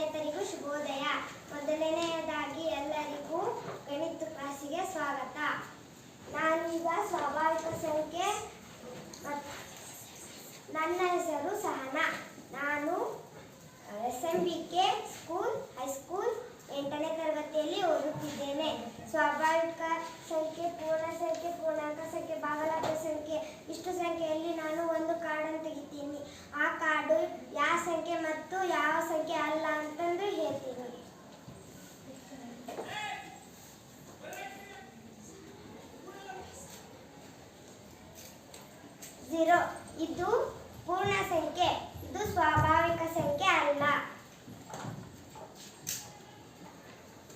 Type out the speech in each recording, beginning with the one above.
ಸ್ನೇಹಿತರಿಗೂ ಶುಭೋದಯ. ಮೊದಲನೆಯದಾಗಿ ಎಲ್ಲರಿಗೂ ಗಣಿತ ಕ್ಲಾಸಿಗೆ ಸ್ವಾಗತ. ನಾನೀಗ ಸ್ವಾಭಾವಿಕ ಸಂಖ್ಯೆ ನನ್ನ ಹೆಸರು ಸಹನಾ. ನಾನು S M B K school high school ಎಂಟನೇ ತರಗತಿಯಲ್ಲಿ ಓದುತ್ತಿದ್ದೇನೆ. ಸ್ವಾಭಾವಿಕ ಸಂಖ್ಯೆ, ಪೂರ್ಣ ಸಂಖ್ಯೆ, ಪೂರ್ಣಾಂಕ ಸಂಖ್ಯೆ ಭಾಗಲಬ್ಧ ಸಂಖ್ಯೆ, ಇಷ್ಟು ಸಂಖ್ಯೆಯಲ್ಲಿ ನಾನು ಒಂದು ಕಾರ್ಡನ್ನು ತೆಗಿತೀನಿ. ಆ ಕಾರ್ಡು ಯಾವ ಸಂಖ್ಯೆ ಮತ್ತು ಯಾವ ಸಂಖ್ಯೆ ಅಲ್ಲ ಅಂತಂದು ಹೇಳ್ತೀನಿ ಝೀರೋ ಇದು ಪೂರ್ಣ ಸಂಖ್ಯೆ, ಇದು ಸ್ವಾಭಾವಿಕ ಸಂಖ್ಯೆ ಅಲ್ಲ.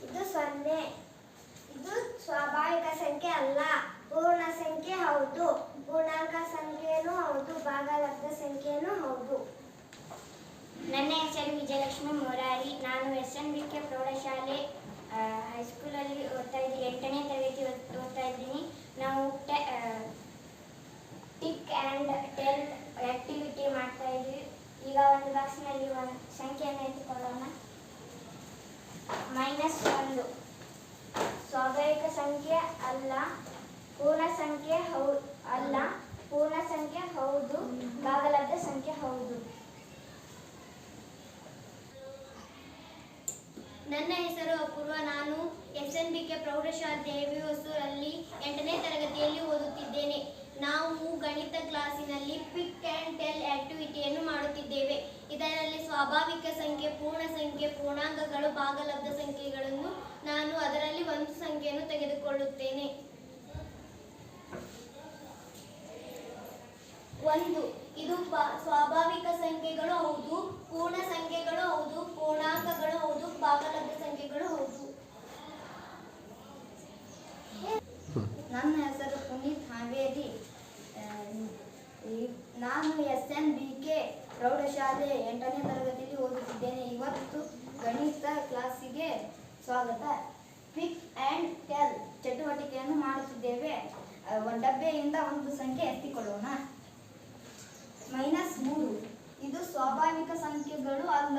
ಇದು ಸೊನ್ನೆ, ಇದು ಸ್ವಾಭಾವಿಕ ಸಂಖ್ಯೆ ಅಲ್ಲ. ಪೂರ್ಣ ಸಂಖ್ಯೆ ಹೌದು, ಪೂರ್ಣಾಂಕ ಸಂಖ್ಯೆನೂ ಹೌದು, ಭಾಗಲಬ್ಧ ಸಂಖ್ಯೆನೂ ಹೌದು. ನನ್ನ ಹೆಸರು ವಿಜಯಲಕ್ಷ್ಮಿ ಮೊರಾರಿ, ನಾನು ಎಸ್ ಎನ್ ಬಿ ಕೆ ಪ್ರೌಢಶಾಲೆ ಹೈಸ್ಕೂಲಲ್ಲಿ ಓದ್ತಾ ಇದ್ದೀನಿ, ಎಂಟನೇ ತರಗತಿ ಓದ್- ಓದ್ತಾ ಇದ್ದೀನಿ. ನಾವು ಟಿಕ್ ಆ್ಯಂಡ್ ಟೆಲ್ ಆಕ್ಟಿವಿಟಿ ಮಾಡ್ತಾ ಇದ್ವಿ. ಈಗ ಒಂದು ಬಾಕ್ಸ್ನಲ್ಲಿ ಒಂದು ಸಂಖ್ಯೆಯನ್ನು ಎತ್ತಿಕೊಳ್ಳೋಣ. ಮೈನಸ್ ಒಂದು. ಸ್ವಾಭಾವಿಕ ಸಂಖ್ಯೆ ಅಲ್ಲ. ಪೂರ್ಣ ಸಂಖ್ಯೆ ಹೌ ಅಲ್ಲ. ಪೂರ್ಣ ಸಂಖ್ಯೆ ಹೌದು. ಭಾಗಲಬ್ಧ ಸಂಖ್ಯೆ ಹೌದು. ನನ್ನ ಹೆಸರು ಅಪೂರ್ವ. ನಾನು ಎಸ್ ಎನ್ ಬಿ ಕೆ ಪ್ರೌಢಶಾಲೆ ಎಂಟನೇ ತರಗತಿಯಲ್ಲಿ ಓದುತ್ತಿದ್ದೇನೆ. ನಾವು ಗಣಿತ ಕ್ಲಾಸಿನಲ್ಲಿ ಪಿಕ್ ಆ್ಯಂಡ್ ಟೆಲ್ ಆಕ್ಟಿವಿಟಿಯನ್ನು ಮಾಡುತ್ತಿದ್ದೇವೆ. ಇದರಲ್ಲಿ ಸ್ವಾಭಾವಿಕ ಸಂಖ್ಯೆ, ಪೂರ್ಣ ಸಂಖ್ಯೆ, ಪೂರ್ಣಾಂಕಗಳು, ಭಾಗಲಬ್ಧ ಸಂಖ್ಯೆಗಳನ್ನು ನಾನು ಅದರಲ್ಲಿ ಒಂದು ಸಂಖ್ಯೆಯನ್ನು ತೆಗೆದುಕೊಳ್ಳುತ್ತೇನೆ. ಒಂದು, ಇದು ಸ್ವಾಭಾವಿಕ ಸಂಖ್ಯೆಗಳು ಹೌದು, ಪೂರ್ಣ ಸಂಖ್ಯೆಗಳು ಹೌದು ಪೂರ್ಣಾಂಕಗಳು ಹೌದು ಭಾಗಲಬ್ಧ ಸಂಖ್ಯೆಗಳು ಹೌದು ನನ್ನ ಹೆಸರು ಪುನೀತ್ ಹಾವೇರಿ ಆ, ಈ- ನಾನು ಎಸ್ ಎನ್ ಬಿ ಕೆ ಪ್ರೌಢಶಾಲೆ ಎಂಟನೇ ತರಗತಿಯಲ್ಲಿ ಓದುತ್ತಿದ್ದೇನೆ. ಇವತ್ತು ಗಣಿತ ಕ್ಲಾಸಿಗೆ ಸ್ವಾಗತ. ಪಿಕ್ ಆ್ಯಂಡ್ ಟೆಲ್ ಚಟುವಟಿಕೆಯನ್ನು ಮಾಡುತ್ತಿದ್ದೇವೆ. ಒಂದು ಡಬ್ಬೆಯಿಂದ ಒಂದು ಸಂಖ್ಯೆ ಎತ್ತಿಕೊಳ್ಳೋಣ. ಮೈನಸ್ ಮೂರು. ಇದು ಸ್ವಾಭಾವಿಕ ಸಂಖ್ಯೆಗಳು ಅಲ್ಲ.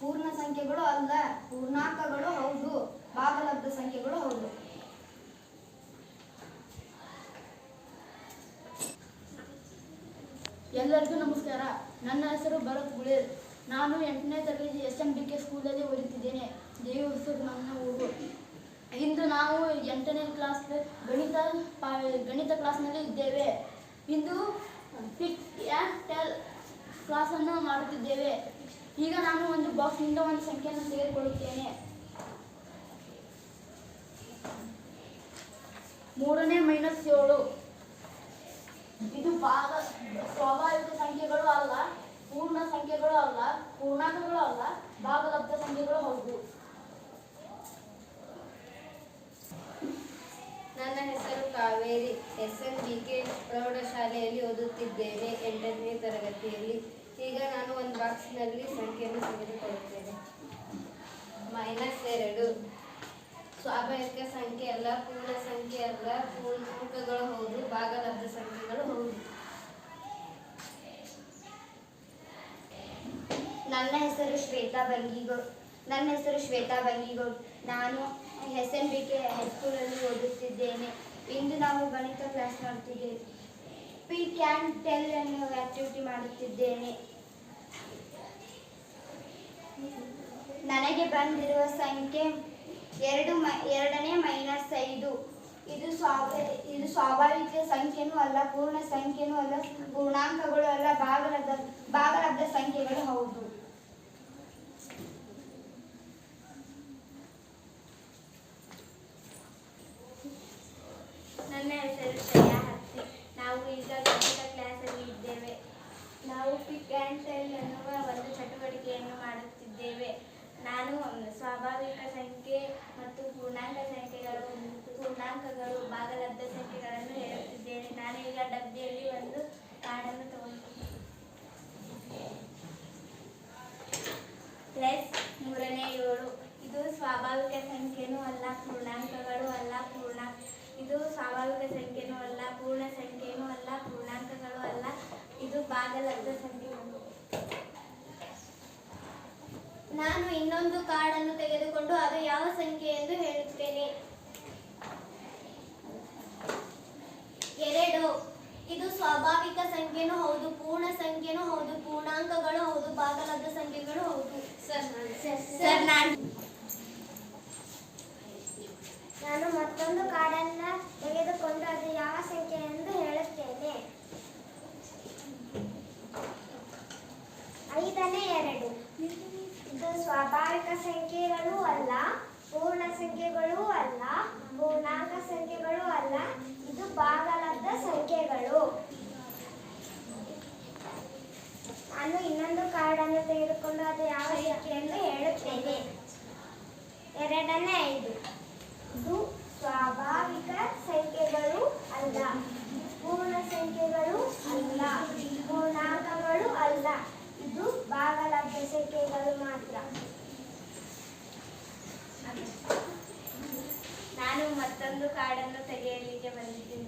ಪೂರ್ಣ ಸಂಖ್ಯೆಗಳು ಅಲ್ಲ. ಪೂರ್ಣಾಂಕಗಳು ಹೌದು. ಭಾಗಲಬ್ಧ ಸಂಖ್ಯೆಗಳು ಹೌದು. ಎಲ್ಲರಿಗೂ ನಮಸ್ಕಾರ. ನನ್ನ ಹೆಸರು ಭರತ್ ಗುಳೇರ್ ನಾನು ಎಂಟನೇ ತರಗತಿ ಎಸ್ ಎಂ ಬಿ ಕೆ ಸ್ಕೂಲಲ್ಲಿ ಓದುತ್ತಿದ್ದೇನೆ. ದೇವಿ ಹೆಸರು ನನ್ನ ಊರು. ಇಂದು ನಾವು ಎಂಟನೇ ಕ್ಲಾಸ್ ಗಣಿತ ಗಣಿತ ಕ್ಲಾಸ್ನಲ್ಲಿ ಇದ್ದೇವೆ. ಇಂದು ಪಿಕ್ ಆ್ಯಂಡ್ ಟೆಲ್ ಕ್ಲಾಸನ್ನು ಮಾಡುತ್ತಿದ್ದೇವೆ. ಈಗ ನಾನು ಒಂದು ಬಾಕ್ಸ್ನಿಂದ ಒಂದು ಸಂಖ್ಯೆಯನ್ನು ತೆಗೆದುಕೊಳ್ಳುತ್ತೇನೆ. ಮೂರನೇ ಮೈನಸ್ ಏಳು. ಇದು ಭಾಗ ಸ್ವಾಭಾವಿಕ ಸಂಖ್ಯೆಗಳು ಅಲ್ಲ, ಪೂರ್ಣ ಸಂಖ್ಯೆಗಳು ಅಲ್ಲ, ಪೂರ್ಣಾಂಕಗಳು ಅಲ್ಲ, ಭಾಗಲಬ್ಧ ಸಂಖ್ಯೆಗಳು ಹೌದು. ನನ್ನ ಹೆಸರು Kaveri, S N B K ಪ್ರೌಢಶಾಲೆಯಲ್ಲಿ ಓದುತ್ತಿದ್ದೇನೆ, ಎಂಟನೇ ತರಗತಿಯಲ್ಲಿ. ಈಗ ನಾನು ಒಂದು ಬಾಕ್ಸ್ನಲ್ಲಿ ಸಂಖ್ಯೆಯನ್ನು ತೆಗೆದುಕೊಳ್ಳುತ್ತೇನೆ. ಸ್ವಾಭಾವಿಕ ಸಂಖ್ಯೆ ಅಲ್ಲ ಪೂರ್ಣ ಸಂಖ್ಯೆ ಅಲ್ಲ ಪೂರ್ಣಗಳು ಹೌದು, ಭಾಗಲಬ್ಧ ಸಂಖ್ಯೆಗಳು ಹೌದು. ನನ್ನ ಹೆಸರು ಶ್ವೇತಾ ಬಂಗಿಗೌಡ್. ನನ್ನ ಹೆಸರು ಶ್ವೇತಾ ಬಂಗಿಗೌಡ್. ನಾನು ಎಸ್ ಎನ್ ಬಿ ಕೆ ಹೈಸ್ಕೂಲಲ್ಲಿ ಓದುತ್ತಿದ್ದೇನೆ. ಇಂದು ನಾವು ಗಣಿತ ಕ್ಲಾಸ್ ಮಾಡುತ್ತಿದ್ದೇವೆ ಪಿ ಕ್ಯಾನ್ ಟೆಲ್ ಅನ್ನು ಆಕ್ಟಿವಿಟಿ ಮಾಡುತ್ತಿದ್ದೇನೆ. ನನಗೆ ಬಂದಿರುವ ಸಂಖ್ಯೆ ಎರಡು ಮೈ, ಎರಡನೇ ಮೈನಸ್ ಐದು. ಇದು ಸ್ವಾಭ, ಇದು ಸ್ವಾಭಾವಿಕ ಸಂಖ್ಯೆನೂ ಅಲ್ಲ, ಪೂರ್ಣ ಸಂಖ್ಯೆನೂ ಅಲ್ಲ, ಪೂರ್ಣಾಂಕಗಳು ಅಲ್ಲ, ಭಾಗಲಬ್ಧ ಭಾಗಲಬ್ಧ ಸಂಖ್ಯೆಗಳು ಹೌದು. ಒಂದು ಕಾರ್ಡನ್ನು ತೆಗೆದುಕೊಂಡು ಅದು ಯಾವ ಸಂಖ್ಯೆ ಎಂದು ಹೇಳುತ್ತೇನೆ. ಎರಡು ಇದು ಸ್ವಾಭಾವಿಕ ಸಂಖ್ಯೆನೂ ಹೌದು ಪೂರ್ಣ ಸಂಖ್ಯೆನೂ ಹೌದು ಪೂರ್ಣಾಂಕಗಳು ಹೌದು ಭಾಗಲಬ್ಧ ಸಂಖ್ಯೆಗಳು ಹೌದು. ಸರ್ ನಾನು ನಾನು ಮತ್ತೊಂದು ಕಾರ್ಡನ್ನ ತೆಗೆದುಕೊಂಡು ಅದು ಯಾವ ಸಂಖ್ಯೆ ಎಂದು ಹೇಳುತ್ತೇನೆ. ಐದನೇ ಎರಡು. ಇದು ಸ್ವಾಭಾವಿಕ ಸಂಖ್ಯೆಗಳು ಅಲ್ಲ, ಪೂರ್ಣ ಸಂಖ್ಯೆಗಳು ಅಲ್ಲ, ಪೂರ್ಣಾಂಕ ಸಂಖ್ಯೆಗಳು ಅಲ್ಲ, ಇದು ಭಾಗಲಬ್ಧ ಸಂಖ್ಯೆಗಳು. ನಾನು ಇನ್ನೊಂದು ಕಾರ್ಡ್ ಅನ್ನು ತೆಗೆದುಕೊಂಡು ಅದು ಯಾವ ರೀತಿ ಎಂದು ಹೇಳುತ್ತೇನೆ. ಎರಡನೇ ಐದು ಇದು ಸ್ವಾಭಾವಿಕ ಸಂಖ್ಯೆಗಳು ಅಲ್ಲ, ಪೂರ್ಣ ಸಂಖ್ಯೆಗಳು ಅಲ್ಲ, ಪೂರ್ಣಾಂಕಗಳು ಅಲ್ಲ. ಇದ್ದು ಬಾಗಲ ಸೆಕೆಗಳು ಮಾತ್ರ. ನಾನು ಮತ್ತೊಂದು ಕಾಡನ್ನು ತೆಗೆಯಲಿಕ್ಕೆ ಬಂದಿದ್ದೀನಿ.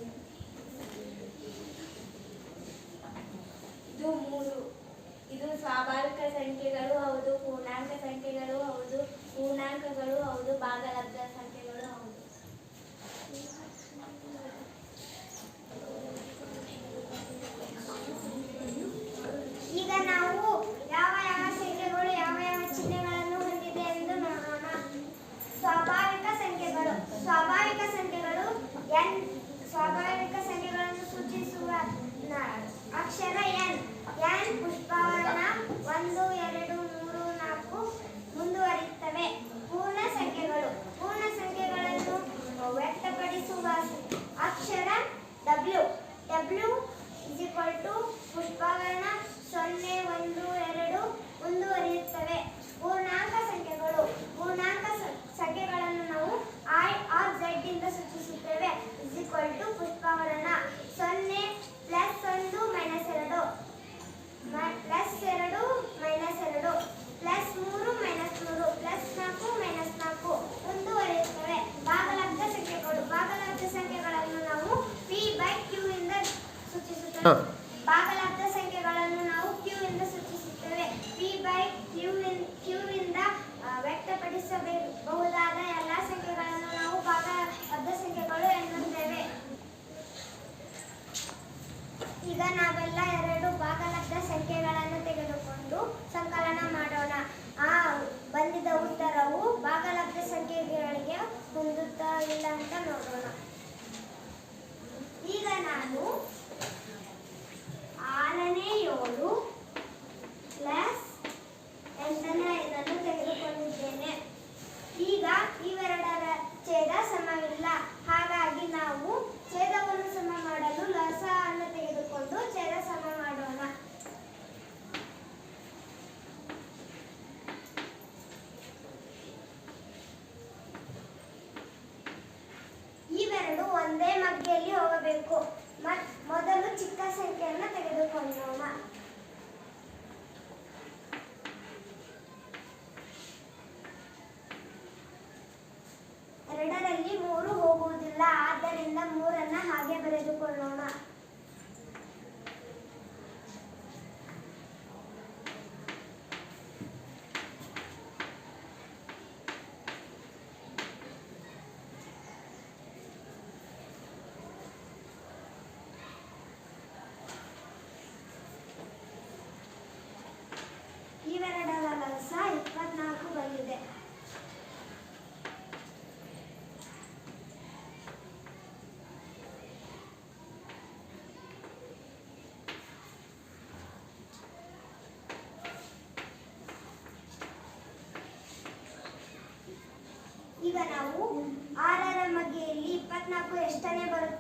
ಆದ್ದರಿಂದ ಮೂರನ್ನ ಹಾಗೆ ಬರೆದುಕೊಳ್ಳೋಣ. ನಾಲ್ಕು ಎಷ್ಟನೇ ಬರುತ್ತೆ.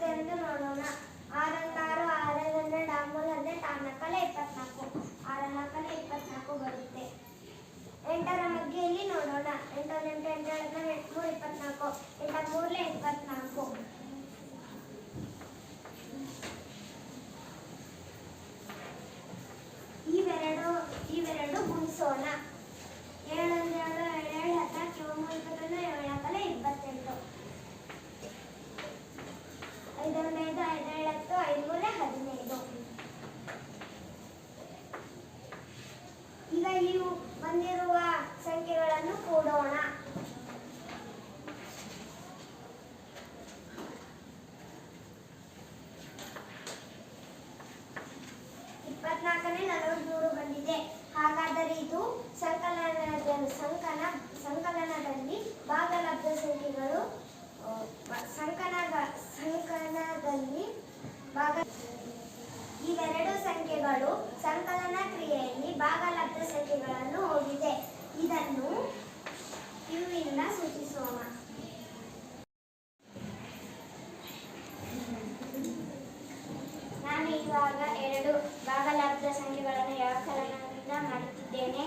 ಭಾಗ ಎರಡು ಭಾಗಲಾಭದ ಸಂಖ್ಯೆಗಳನ್ನು ಯಾವ ವ್ಯಾಕರಣದಿಂದ ಮಾಡುತ್ತಿದ್ದೇನೆ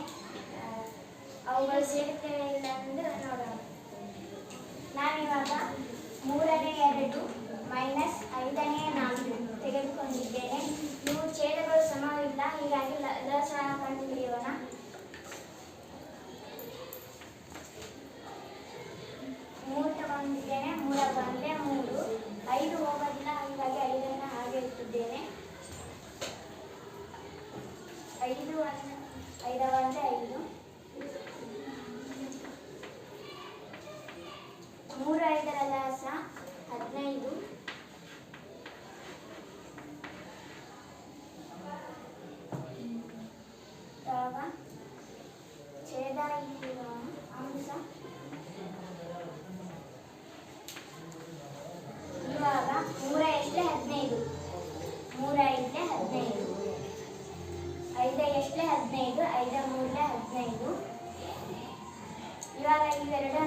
ಅವುಗಳು ಸೇರುತ್ತೇವೆ ಇಲ್ಲ ಎಂದು ನೋಡೋಣ. ನಾನಿವಾಗ ಮೂರನೇ ಎರಡು ಮೈನಸ್ ಐದನೇ ನಾಲ್ಕು ತೆಗೆದುಕೊಂಡಿದ್ದೇನೆ. ನೀವು ಛೇದಗಳು ಸಮವಿಲ್ಲ, ಹೀಗಾಗಿ ಲಸ ಕಂಡುಹಿಡಿಯೋಣ. derecho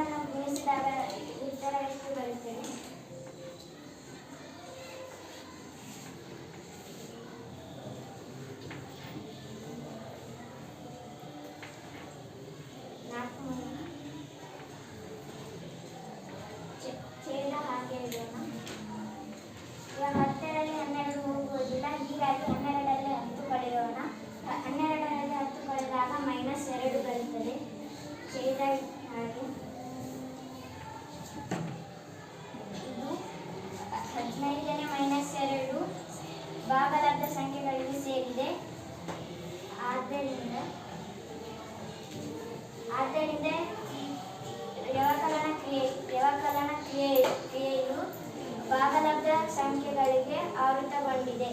ಸಂಖ್ಯೆಗಳಿಗೆ ಆವೃತಗೊಂಡಿದೆ.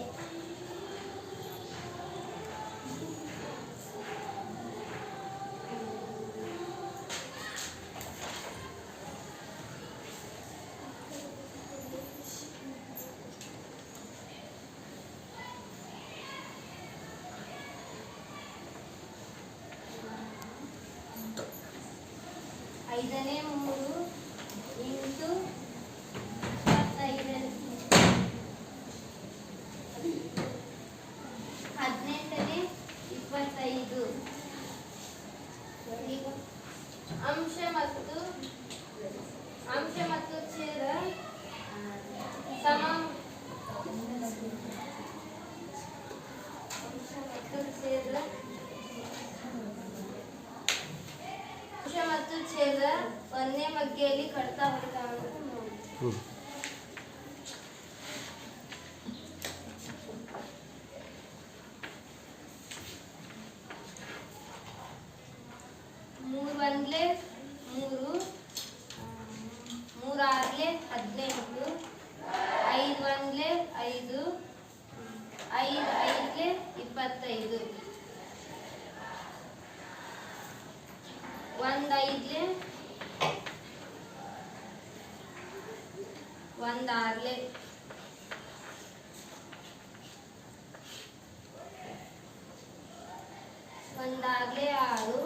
ಒಂದಾಗಲೇ ಆರು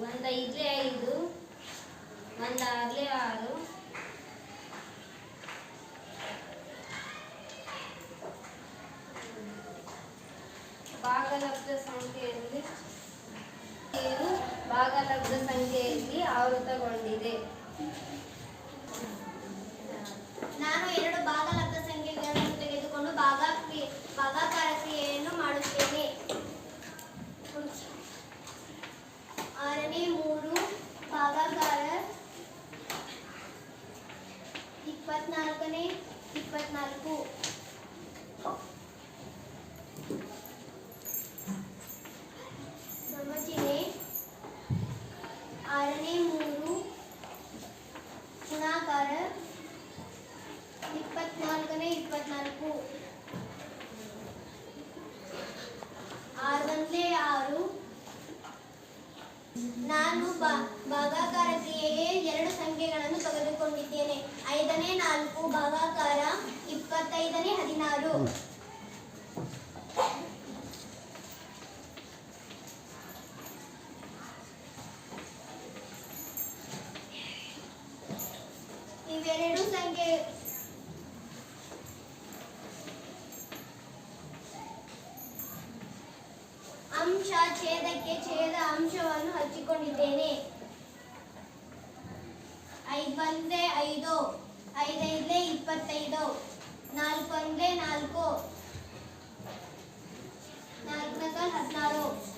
ಒಂದೈದಲೇ ಐದು ಒಂದಾಗಲೇ ಆರು. ಭಾಗಲಬ್ಧ ಸಂಖ್ಯೆಯಲ್ಲಿ ಭಾಗಲಬ್ಧ ಸಂಖ್ಯೆಯಲ್ಲಿ ಆವೃತಗೊಂಡಿದೆ. ನಾಲ್ಕನೇ ಇಪ್ಪತ್ನಾಲ್ಕು. ಆರು ಒಂದೇ ಆರು. ನಾನು ಭಾಗಾಕಾರ ಕ್ರಿಯೆಗೆ ಎರಡು ಸಂಖ್ಯೆಗಳನ್ನು ತೆಗೆದುಕೊಂಡಿದ್ದೇನೆ. ಐದನೇ ನಾಲ್ಕು, ಭಾಗಾಕಾರ ಇಪ್ಪತ್ತೈದನೇ ಹದಿನಾರು. ಛೇದ ಅಂಶವನ್ನು ಹಚ್ಚಿಕೊಂಡಿದ್ದೇನೆ. ಐದು ಬಂದ್ರೆ ಐದು ಐದೈದಲೇ ಇಪ್ಪತ್ತೈದು ನಾಲ್ಕು ಅಂದ್ರೆ ನಾಲ್ಕು ನಾಲ್ಕು ಹದಿನಾರು.